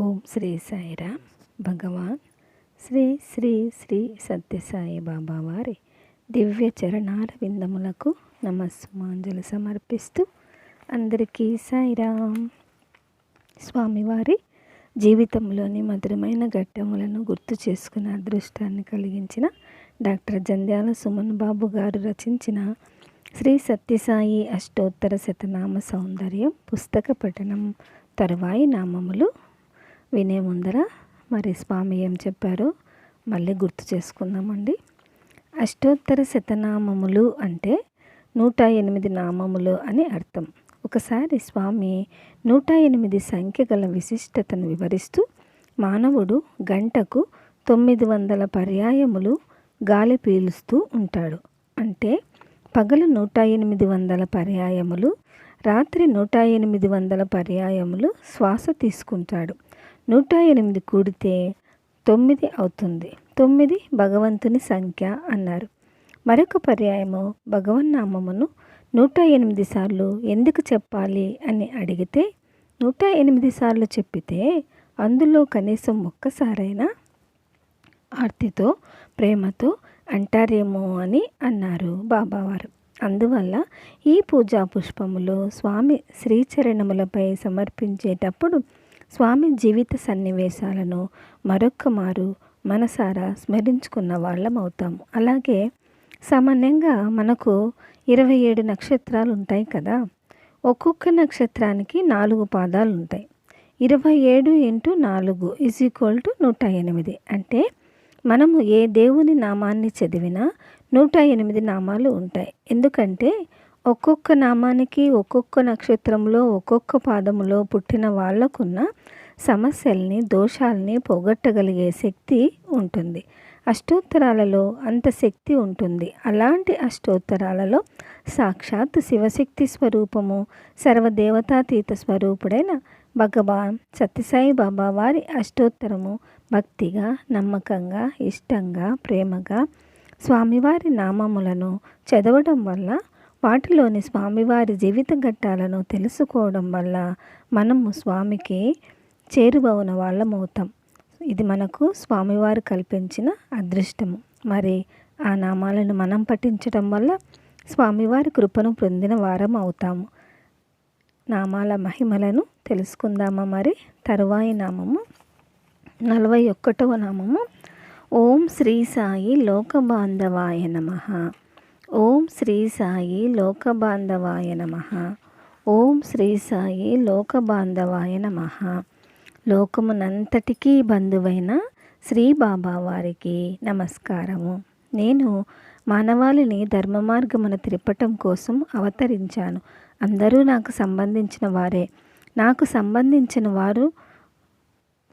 ఓం శ్రీ సాయిరా భగవాన్. శ్రీ శ్రీ శ్రీ సత్యసాయి బాబా వారి దివ్య చరణాల విందములకు నమస్మాంజలు సమర్పిస్తూ అందరికీ సాయిరామ్. స్వామివారి జీవితంలోని మధురమైన ఘట్టములను గుర్తు చేసుకున్న అదృష్టాన్ని కలిగించిన డాక్టర్ జంధ్యాల సుమన్ బాబు గారు రచించిన శ్రీ సత్యసాయి అష్టోత్తర శతనామ సౌందర్యం పుస్తక పఠనం తరువాయి నామములు వినే ముందర మరి స్వామి ఏం చెప్పారో మళ్ళీ గుర్తు చేసుకుందామండి. అష్టోత్తర శతనామములు అంటే నూట ఎనిమిది నామములు అని అర్థం. ఒకసారి స్వామి నూట ఎనిమిది సంఖ్య గల విశిష్టతను వివరిస్తూ మానవుడు గంటకు తొమ్మిది వందల పర్యాయములు గాలి పీలుస్తూ ఉంటాడు. అంటే పగలు నూట ఎనిమిది వందల పర్యాయములు రాత్రి నూట ఎనిమిది వందల పర్యాయములు శ్వాస తీసుకుంటాడు. నూట ఎనిమిది కూడితే తొమ్మిది అవుతుంది. తొమ్మిది భగవంతుని సంఖ్య అన్నారు. మరొక పర్యాయము భగవన్నామమును నూట ఎనిమిది సార్లు ఎందుకు చెప్పాలి అని అడిగితే నూట ఎనిమిది సార్లు చెప్పితే అందులో కనీసం ఒక్కసారైనా ఆర్తితో ప్రేమతో అంటారేమో అని అన్నారు బాబావారు. అందువల్ల ఈ పూజా పుష్పములు స్వామి శ్రీచరణములపై సమర్పించేటప్పుడు స్వామి జీవిత సన్నివేశాలను మరొక్క మారు మనసారా స్మరించుకున్న వాళ్ళం అవుతాము అలాగే సామాన్యంగా మనకు ఇరవై ఏడు నక్షత్రాలు ఉంటాయి కదా. ఒక్కొక్క నక్షత్రానికి నాలుగు పాదాలు ఉంటాయి ఇరవై ఏడు ఇంటూ నాలుగు ఈజ్ ఈక్వల్ టు నూట ఎనిమిది. అంటే మనము ఏ దేవుని నామాన్ని చదివినా నూట ఎనిమిది నామాలు ఉంటాయి. ఎందుకంటే ఒక్కొక్క నామానికి ఒక్కొక్క నక్షత్రంలో ఒక్కొక్క పాదములో పుట్టిన వాళ్ళకున్న సమస్యల్ని దోషాల్ని పోగొట్టగలిగే శక్తి ఉంటుంది. అష్టోత్తరాలలో అంత శక్తి ఉంటుంది. అలాంటి అష్టోత్తరాలలో సాక్షాత్ శివశక్తి స్వరూపము సర్వదేవతాతీత స్వరూపుడైన భగవాన్ సత్యసాయి బాబా వారి అష్టోత్తరము భక్తిగా నమ్మకంగా ఇష్టంగా ప్రేమగా స్వామివారి నామములను చదవడం వల్ల వాటిలోని స్వామివారి జీవిత ఘట్టాలను తెలుసుకోవడం వల్ల మనము స్వామికి చేరువవున వాళ్ళమవుతాం. ఇది మనకు స్వామివారు కల్పించిన అదృష్టము. మరి ఆ నామాలను మనం పఠించడం వల్ల స్వామివారి కృపను పొందిన వారం అవుతాము. నామాల మహిమలను తెలుసుకుందామా మరి? తరువాయి నామము నలభై ఒక్కటవ నామము ఓం శ్రీ సాయి లోకబాంధవాయ నమ. ఓం శ్రీ సాయి లోకబాంధవాయ నమ. ఓం శ్రీ సాయి లోకబాంధవాయ నమ. లోకమునంతటికీ బంధువైన శ్రీ బాబా వారికి నమస్కారము. నేను మానవాళిని ధర్మ మార్గమున తిరపటం కోసం అవతరించాను. అందరూ నాకు సంబంధించిన వారే. నాకు సంబంధించిన వారు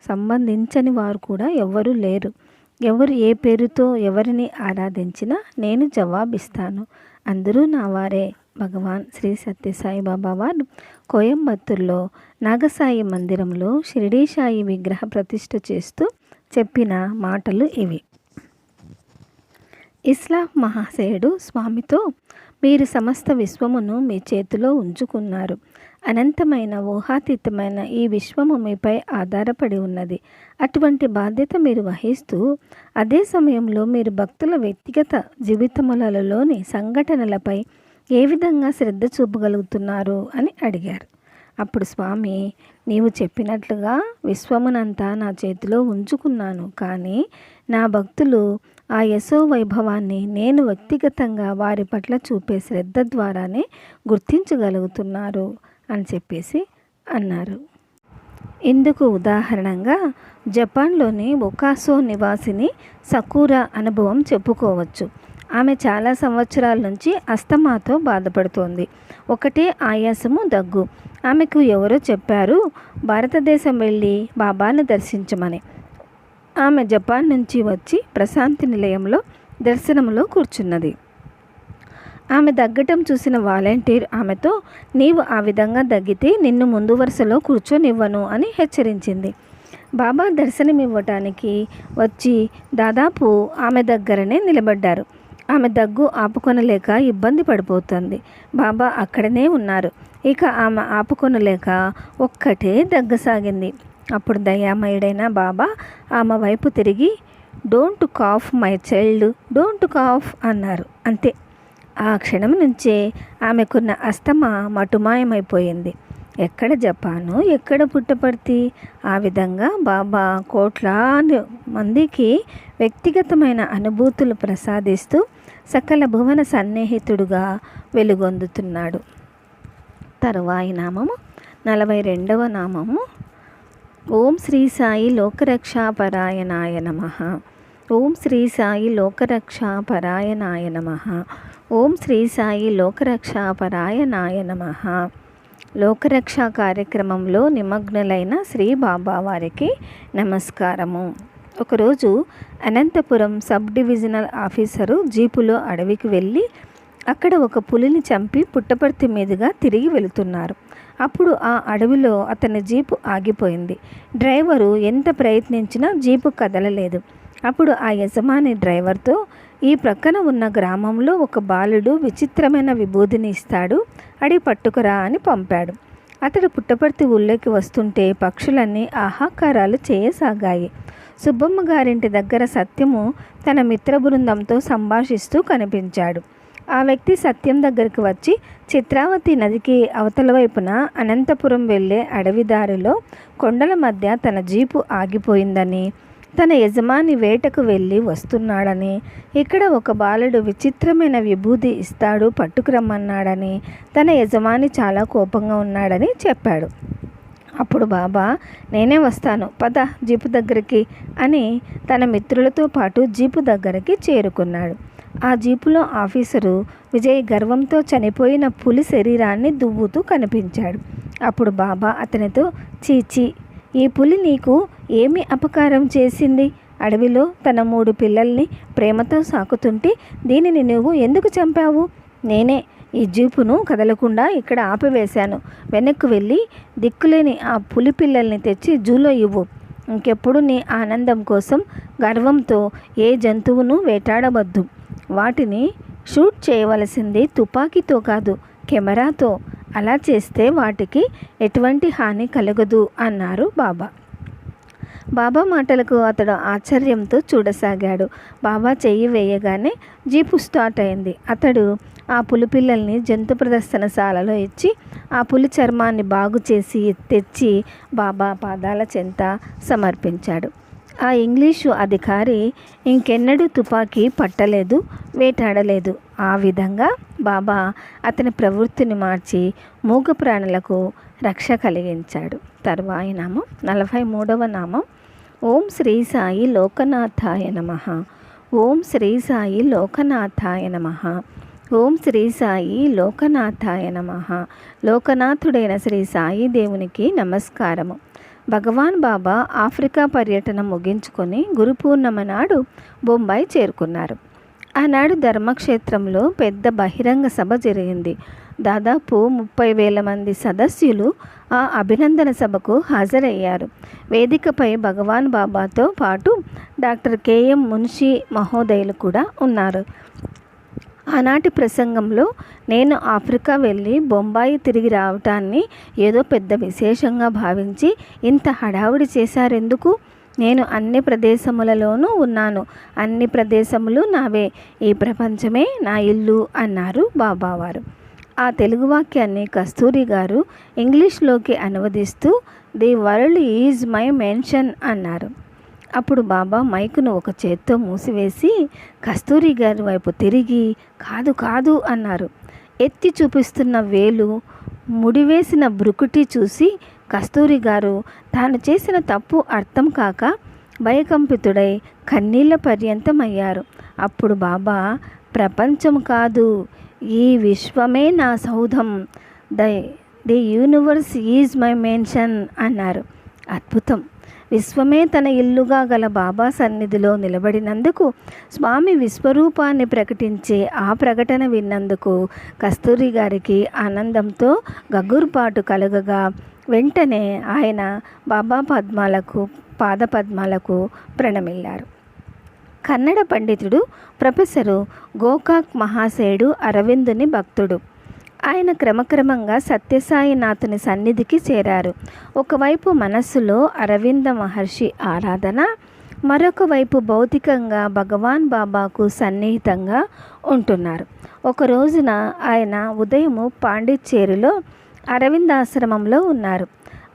సంబంధించని వారు కూడా ఎవ్వరూ లేరు. ఎవరు ఏ పేరుతో ఎవరిని ఆరాధించినా నేను జవాబిస్తాను. అందరూ నా వారే. భగవాన్ శ్రీ సత్యసాయి బాబా వారు కోయంబత్తూర్లో నాగసాయి మందిరంలో షిరిడీసాయి విగ్రహ ప్రతిష్ఠ చేస్తూ చెప్పిన మాటలు ఇవి. ఇస్లాం మహాశయుడు స్వామితో మీరు సమస్త విశ్వమును మీ చేతిలో ఉంచుకున్నారు. అనంతమైన ఊహాతీతమైన ఈ విశ్వము మీపై ఆధారపడి ఉన్నది. అటువంటి బాధ్యత మీరు వహిస్తూ అదే సమయంలో మీరు భక్తుల వ్యక్తిగత జీవితములలోని సంఘటనలపై ఏ విధంగా శ్రద్ధ చూపగలుగుతున్నారు అని అడిగారు. అప్పుడు స్వామి నీవు చెప్పినట్లుగా విశ్వమునంతా నా చేతిలో ఉంచుకున్నాను. కానీ నా భక్తులు ఆ యశో వైభవాన్ని నేను వ్యక్తిగతంగా వారి పట్ల చూపే శ్రద్ధ ద్వారానే గుర్తించగలుగుతున్నారు. అని చెప్పేసి అన్నారు. ఇందుకు ఉదాహరణంగా జపాన్లోని ఒకాసో నివాసిని సకూరా అనుభవం చెప్పుకోవచ్చు. ఆమె చాలా సంవత్సరాల నుంచి అస్తమాతో బాధపడుతోంది. ఒకటే ఆయాసము దగ్గు. ఆమెకు ఎవరో చెప్పారు భారతదేశం వెళ్ళి బాబాను దర్శించమని. ఆమె జపాన్ నుంచి వచ్చి ప్రశాంతి నిలయంలో దర్శనంలో కూర్చున్నది. ఆమె దగ్గటం చూసిన వాలంటీర్ ఆమెతో నీవు ఆ విధంగా దగ్గితే నిన్ను ముందు వరుసలో కూర్చొనివ్వను అని హెచ్చరించింది. బాబా దర్శనమివ్వటానికి వచ్చి దాదాపు ఆమె దగ్గరనే నిలబడ్డారు. ఆమె దగ్గు ఆపుకొనలేక ఇబ్బంది పడిపోతుంది. బాబా అక్కడనే ఉన్నారు. ఇక ఆమె ఆపుకొనలేక ఒక్కటే దగ్గసాగింది. అప్పుడు దయామయుడైన బాబా ఆమె వైపు తిరిగి don't cough my child don't cough అన్నారు. అంతే. ఆ క్షణం నుంచే ఆమెకున్న అస్తమ మటుమాయమైపోయింది. ఎక్కడ జపాను ఎక్కడ పుట్టపర్తి? ఆ విధంగా బాబా కోట్లాది మందికి వ్యక్తిగతమైన అనుభూతులు ప్రసాదిస్తూ సకల భువన సన్నిహితుడుగా వెలుగొందుతున్నాడు. తరువాయి నామము నలభై రెండవ నామము. ఓం శ్రీ సాయి లోకరక్షాపరాయణాయ నమ. ఓం శ్రీ సాయి లోకరక్ష లోకరక్షాపరాయణాయ నమ. ఓం శ్రీ సాయి లోకరక్ష లోకరక్షాపరాయణాయ నమ. లోకరక్ష కార్యక్రమంలో నిమగ్నులైన శ్రీ బాబా వారికి నమస్కారము. ఒకరోజు అనంతపురం సబ్ డివిజనల్ ఆఫీసరు జీపులో అడవికి వెళ్ళి అక్కడ ఒక పులిని చంపి పుట్టపర్తి మీదుగా తిరిగి వెళుతున్నారు. అప్పుడు ఆ అడవిలో అతని జీపు ఆగిపోయింది. డ్రైవరు ఎంత ప్రయత్నించినా జీపు కదలలేదు. అప్పుడు ఆ యజమాని డ్రైవర్తో ఈ ప్రక్కన ఉన్న గ్రామంలో ఒక బాలుడు విచిత్రమైన విభూతిని ఇస్తాడు అడి పట్టుకురా అని పంపాడు. అతడు పుట్టపర్తి ఊళ్ళోకి వస్తుంటే పక్షులన్నీ ఆహాకారాలు చేయసాగాయి. సుబ్బమ్మ గారింటి దగ్గర సత్యము తన మిత్ర బృందంతో సంభాషిస్తూ కనిపించాడు. ఆ వ్యక్తి సత్యం దగ్గరికి వచ్చి చిత్రావతి నదికి అవతల వైపున అనంతపురం వెళ్ళే అడవిదారిలో కొండల మధ్య తన జీపు ఆగిపోయిందని తన యజమాని వేటకు వెళ్ళి వస్తున్నాడని ఇక్కడ ఒక బాలుడు విచిత్రమైన విభూతి ఇస్తాడు పట్టుకురమ్మన్నాడని తన యజమాని చాలా కోపంగా ఉన్నాడని చెప్పాడు. అప్పుడు బాబా నేనే వస్తాను పద జీపు దగ్గరికి అని తన మిత్రులతో పాటు జీపు దగ్గరికి చేరుకున్నాడు. ఆ జీపులో ఆఫీసరు విజయ్ గర్వంతో చనిపోయిన పులి శరీరాన్ని దువ్వుతూ కనిపించాడు. అప్పుడు బాబా అతనితో చీచి ఈ పులి నీకు ఏమి అపకారం చేసింది? అడవిలో తన మూడు పిల్లల్ని ప్రేమతో సాకుతుంటే దీనిని నువ్వు ఎందుకు చంపావు? నేనే ఈ జీపును కదలకుండా ఇక్కడ ఆపివేశాను. వెనక్కు వెళ్ళి దిక్కులేని ఆ పులి పిల్లల్ని తెచ్చి జూలో ఇవ్వు. ఇంకెప్పుడు నీ ఆనందం కోసం గర్వంతో ఏ జంతువును వేటాడవద్దు. వాటిని షూట్ చేయవలసింది తుపాకీతో కాదు కెమెరాతో. అలా చేస్తే వాటికి ఎటువంటి హాని కలగదు అన్నారు బాబా. బాబా మాటలకు అతడు ఆశ్చర్యంతో చూడసాగాడు. బాబా చెయ్యి వేయగానే జీపు స్టార్ట్ అయింది. అతడు ఆ పులిపిల్లల్ని జంతు ప్రదర్శనశాలలో ఇచ్చి ఆ పులి చర్మాన్ని బాగు చేసి తెచ్చి బాబా పాదాల చెంత సమర్పించాడు. ఆ ఇంగ్లీషు అధికారి ఇంకెన్నడూ తుపాకీ పట్టలేదు వేటాడలేదు. ఆ విధంగా బాబా అతని ప్రవృత్తిని మార్చి మూగ ప్రాణులకు రక్ష కలిగించాడు. తర్వాయి నామం నలభై మూడవ నామం. ఓం శ్రీ సాయి లోకనాథాయ నమ. ఓం శ్రీ సాయి లోకనాథాయ నమ. ఓం శ్రీ సాయి లోకనాథాయ నమ. లోకనాథుడైన శ్రీ సాయి దేవునికి నమస్కారము. భగవాన్ బాబా ఆఫ్రికా పర్యటన ముగించుకొని గురు పూర్ణమ నాడు బొంబాయి చేరుకున్నారు. ఆనాడు ధర్మక్షేత్రంలో పెద్ద బహిరంగ సభ జరిగింది. దాదాపు ముప్పై వేల మంది సదస్యులు ఆ అభినందన సభకు హాజరయ్యారు. వేదికపై భగవాన్ బాబాతో పాటు డాక్టర్ కేఎం మున్షి మహోదయులు కూడా ఉన్నారు. ఆనాటి ప్రసంగంలో నేను ఆఫ్రికా వెళ్ళి బొంబాయి తిరిగి రావటాన్ని ఏదో పెద్ద విశేషంగా భావించి ఇంత హడావుడి చేశారెందుకు? నేను అన్ని ప్రదేశములలోనూ ఉన్నాను. అన్ని ప్రదేశములు నావే. ఈ ప్రపంచమే నా ఇల్లు అన్నారు బాబావారు. ఆ తెలుగు వాక్యాన్ని కస్తూరి గారు ఇంగ్లీష్లోకి అనువదిస్తూ the world is my mansion అన్నారు. అప్పుడు బాబా మైకును ఒక చేత్తో మూసివేసి కస్తూరి గారి వైపు తిరిగి కాదు కాదు అన్నారు. ఎత్తి చూపిస్తున్న వేలు ముడివేసిన బ్రుకుటి చూసి కస్తూరి గారు తాను చేసిన తప్పు అర్థం కాక భయకంపితుడై కన్నీళ్ళ పర్యంతమయ్యారు. అప్పుడు బాబా ప్రపంచం కాదు ఈ విశ్వమే నా సౌధం. The the universe is my mansion అన్నారు. అద్భుతం. విశ్వమే తన ఇల్లుగా గల బాబా సన్నిధిలో నిలబడినందుకు స్వామి విశ్వరూపాన్ని ప్రకటించే ఆ ప్రకటన విన్నందుకు కస్తూరి గారికి ఆనందంతో గగ్గురుపాటు కలుగగా వెంటనే ఆయన బాబా పద్మాలకు పాదపద్మాలకు ప్రణమిల్లారు. కన్నడ పండితుడు ప్రొఫెసరు గోకాక్ మహాశయుడు అరవిందుని భక్తుడు. ఆయన క్రమక్రమంగా సత్యసాయినాథుని సన్నిధికి చేరారు. ఒకవైపు మనస్సులో అరవింద మహర్షి ఆరాధన మరొక వైపు భౌతికంగా భగవాన్ బాబాకు సన్నిహితంగా ఉంటున్నారు. ఒక రోజున ఆయన ఉదయము పాండిచ్చేరిలో అరవిందాశ్రమంలో ఉన్నారు.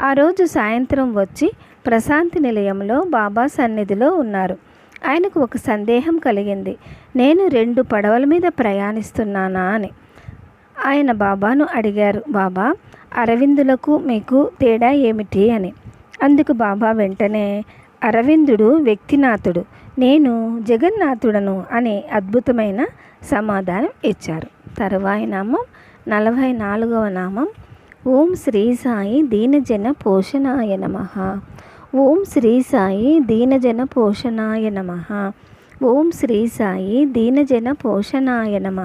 ఆ రోజు సాయంత్రం వచ్చి ప్రశాంతి నిలయంలో బాబా సన్నిధిలో ఉన్నారు. ఆయనకు ఒక సందేహం కలిగింది. నేను రెండు పడవల మీద ప్రయాణిస్తున్నానా అని. ఆయన బాబాను అడిగారు. బాబా అరవిందులకు మీకు తేడా ఏమిటి అని. అందుకు బాబా వెంటనే అరవిందుడు వ్యక్తినాథుడు. నేను జగన్నాథుడను అనే అద్భుతమైన సమాధానం ఇచ్చారు. తరువాయి నామం నలభై నాలుగవ నామం ఓం శ్రీ సాయి దీనజన పోషణాయ నమ. ఓం శ్రీ సాయి దీనజన పోషణాయ నమ. ఓం శ్రీ సాయి దీనజన పోషణాయ నమ.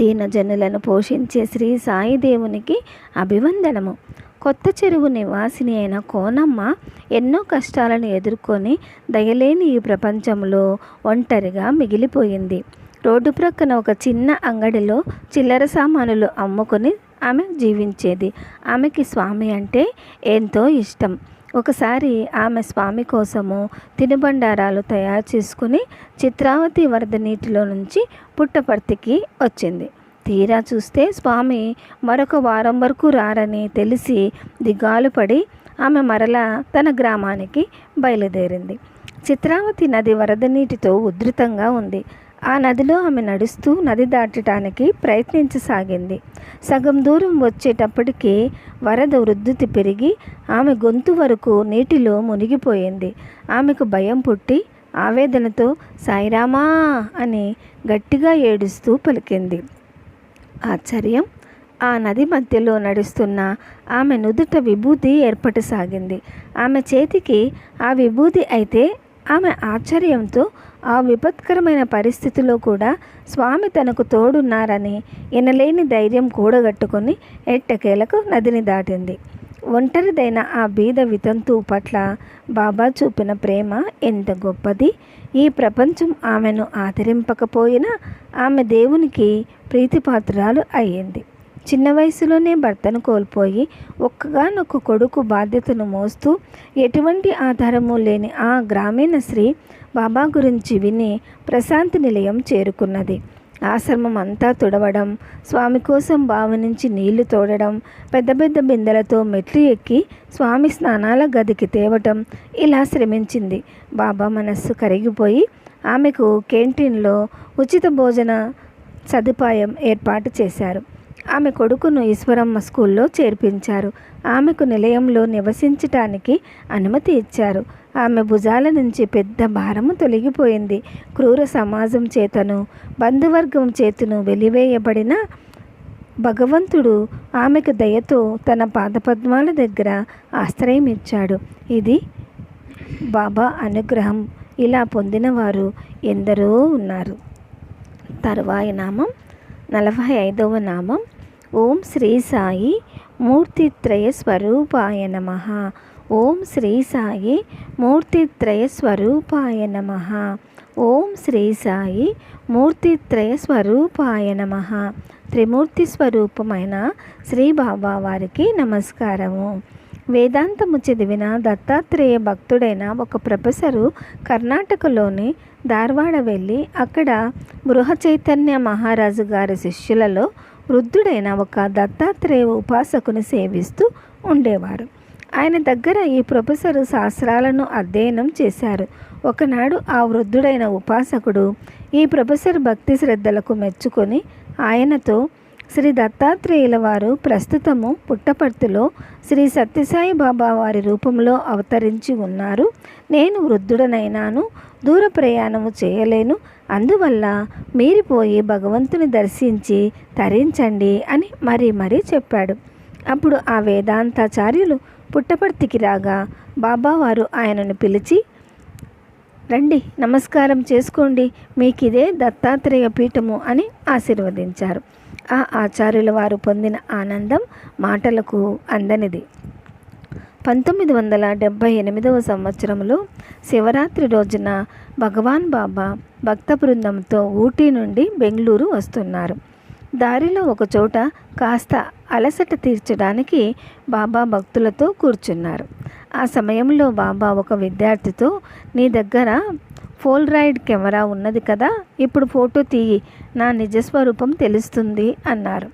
దీనజనులను పోషించే శ్రీ సాయి దేవునికి అభివందనము. కొత్త చెరువు నివాసిని అయిన కోనమ్మ ఎన్నో కష్టాలను ఎదుర్కొని దయలేని ఈ ప్రపంచంలో ఒంటరిగా మిగిలిపోయింది. రోడ్డు ప్రక్కన ఒక చిన్న అంగడిలో చిల్లర సామానులు అమ్ముకొని ఆమె జీవించేది. ఆమెకి స్వామి అంటే ఎంతో ఇష్టం. ఒకసారి ఆమె స్వామి కోసము తినుబండారాలు తయారు చేసుకుని చిత్రావతి వరద నీటిలో నుంచి పుట్టపర్తికి వచ్చింది. తీరా చూస్తే స్వామి మరొక వారం వరకు రారని తెలిసి దిగాలు పడి ఆమె మరలా తన గ్రామానికి బయలుదేరింది. చిత్రావతి నది వరద నీటితో ఉధృతంగా ఉంది. ఆ నదిలో ఆమె నడుస్తూ నది దాటడానికి ప్రయత్నించసాగింది. సగం దూరం వచ్చేటప్పటికి వరద వృద్ధుతి పెరిగి ఆమె గొంతు వరకు నీటిలో మునిగిపోయింది. ఆమెకు భయం పుట్టి ఆవేదనతో సాయిరామా అని గట్టిగా ఏడుస్తూ పలికింది. ఆశ్చర్యం! ఆ నది మధ్యలో నడుస్తున్న ఆమె నుదుట విభూతి ఏర్పటసాగింది. ఆమె చేతికి ఆ విభూతి అయితే ఆమె ఆశ్చర్యంతో ఆ విపత్కరమైన పరిస్థితిలో కూడా స్వామి తనకు తోడున్నారని ఎనలేని ధైర్యం కూడగట్టుకొని ఎట్టకేలకు నదిని దాటింది. ఒంటరిదైన ఆ బీద వితంతు పట్ల బాబా చూపిన ప్రేమ ఎంత గొప్పది! ఈ ప్రపంచం ఆమెను ఆదరింపకపోయినా ఆమె దేవునికి ప్రీతిపాత్రాలు అయ్యింది. చిన్న వయసులోనే భర్తను కోల్పోయి ఒక్కగానొక్క కొడుకు బాధ్యతను మోస్తూ ఎటువంటి ఆధారము లేని ఆ గ్రామీణ స్త్రీ బాబా గురించి విని ప్రశాంతి నిలయం చేరుకున్నది. ఆశ్రమం అంతా తుడవడం స్వామి కోసం బావి నుంచి నీళ్ళు తోడడం పెద్ద పెద్ద బిందెలతో మెట్లు ఎక్కి స్వామి స్నానాల గదికి తేవటం ఇలా శ్రమించింది. బాబా మనస్సు కరిగిపోయి ఆమెకు క్యాంటీన్లో ఉచిత భోజన సదుపాయం ఏర్పాటు చేశారు. ఆమె కొడుకును ఈశ్వరమ్మ స్కూల్లో చేర్పించారు. ఆమెకు నిలయంలో నివసించటానికి అనుమతి ఇచ్చారు. ఆమె భుజాల నుంచి పెద్ద భారము తొలగిపోయింది. క్రూర సమాజం చేతను బంధువర్గం చేతును వెలివేయబడిన భగవంతుడు ఆమెకు దయతో తన పాదపద్మాల దగ్గర ఆశ్రయం ఇచ్చాడు. ఇది బాబా అనుగ్రహం. ఇలా పొందినవారు ఎందరో ఉన్నారు. తరువాయి నామం నలభై ఐదవ నామం. ఓం శ్రీ సాయి మూర్తిత్రయ స్వరూపాయ నమ. ఓం శ్రీ సాయి మూర్తిత్రయ స్వరూపాయ నమ. ఓం శ్రీ సాయి మూర్తిత్రయ స్వరూపాయ నమ. త్రిమూర్తి స్వరూపమైన శ్రీ బాబా వారికి నమస్కారము. వేదాంతము చదివిన దత్తాత్రేయ భక్తుడైన ఒక ప్రొఫెసరు కర్ణాటకలోని ధార్వాడ వెళ్ళి అక్కడ గృహ చైతన్య మహారాజు గారి శిష్యులలో వృద్ధుడైన ఒక దత్తాత్రేయ ఉపాసకుని సేవిస్తూ ఉండేవారు. ఆయన దగ్గర ఈ ప్రొఫెసర్ శాస్త్రాలను అధ్యయనం చేశారు. ఒకనాడు ఆ వృద్ధుడైన ఉపాసకుడు ఈ ప్రొఫెసర్ భక్తి శ్రద్ధలకు మెచ్చుకొని ఆయనతో శ్రీ దత్తాత్రేయుల వారు ప్రస్తుతము పుట్టపర్తిలో శ్రీ సత్యసాయి బాబా వారి రూపంలో అవతరించి ఉన్నారు. నేను వృద్ధుడనైనాను దూర ప్రయాణము చేయలేను అందువల్ల మీరిపోయి భగవంతుని దర్శించి తరించండి అని మరీ మరీ చెప్పాడు. అప్పుడు ఆ వేదాంతాచార్యులు పుట్టపర్తికి రాగా బాబావారు ఆయనను పిలిచి రండి నమస్కారం చేసుకోండి మీకు ఇదే దత్తాత్రేయ పీఠము అని ఆశీర్వదించారు. ఆ ఆచార్యుల వారు పొందిన ఆనందం మాటలకు అందనిది. పంతొమ్మిది వందల డెబ్భై ఎనిమిదవ సంవత్సరంలో శివరాత్రి రోజున భగవాన్ బాబా భక్త బృందంతో ఊటీ నుండి బెంగళూరు వస్తున్నారు. దారిలో ఒకచోట కాస్త అలసట తీర్చడానికి బాబా భక్తులతో కూర్చున్నారు. ఆ సమయంలో బాబా ఒక విద్యార్థితో నీ దగ్గర రైడ్ కెమెరా ఉన్నది కదా ఇప్పుడు ఫోటో తీయి నా నిజస్వరూపం తెలుస్తుంది అన్నారు.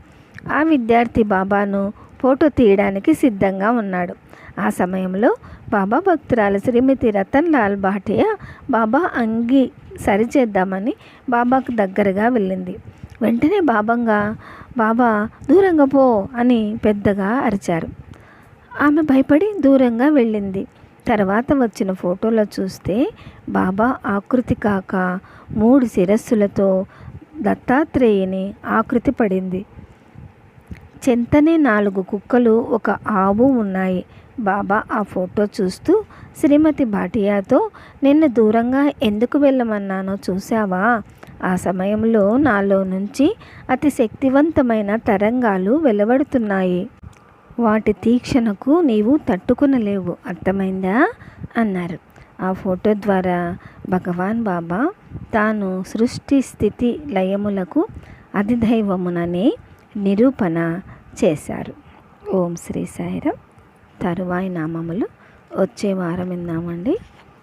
ఆ విద్యార్థి బాబాను ఫోటో తీయడానికి సిద్ధంగా ఉన్నాడు. ఆ సమయంలో బాబా భక్తురాలు శ్రీమతి రతన్ లాల్ భాటియా బాబా అంగి సరిచేద్దామని బాబాకు దగ్గరగా వెళ్ళింది. వెంటనే బాబంగా బాబా దూరంగా పో అని పెద్దగా అరిచారు. ఆమె భయపడి దూరంగా వెళ్ళింది. తర్వాత వచ్చిన ఫోటోలో చూస్తే బాబా ఆకృతి కాక మూడు శిరస్సులతో దత్తాత్రేయుని ఆకృతి పడింది. చెంతనే నాలుగు కుక్కలు ఒక ఆవు ఉన్నాయి. బాబా ఆ ఫోటో చూస్తూ శ్రీమతి భాటియాతో నిన్ను దూరంగా ఎందుకు వెళ్ళమన్నానో చూసావా ఆ సమయంలో నాలో నుంచి అతి శక్తివంతమైన తరంగాలు వెలువడుతున్నాయి. వాటి తీక్షణకు నీవు తట్టుకునలేవు. అర్థమైందా? అన్నారు. ఆ ఫోటో ద్వారా భగవాన్ బాబా తాను సృష్టి స్థితి లయములకు అధిదైవమునని నిరూపణ చేశారు. ఓం శ్రీ సాయిరం. తరువాయి నామములు వచ్చే వారం విందామండి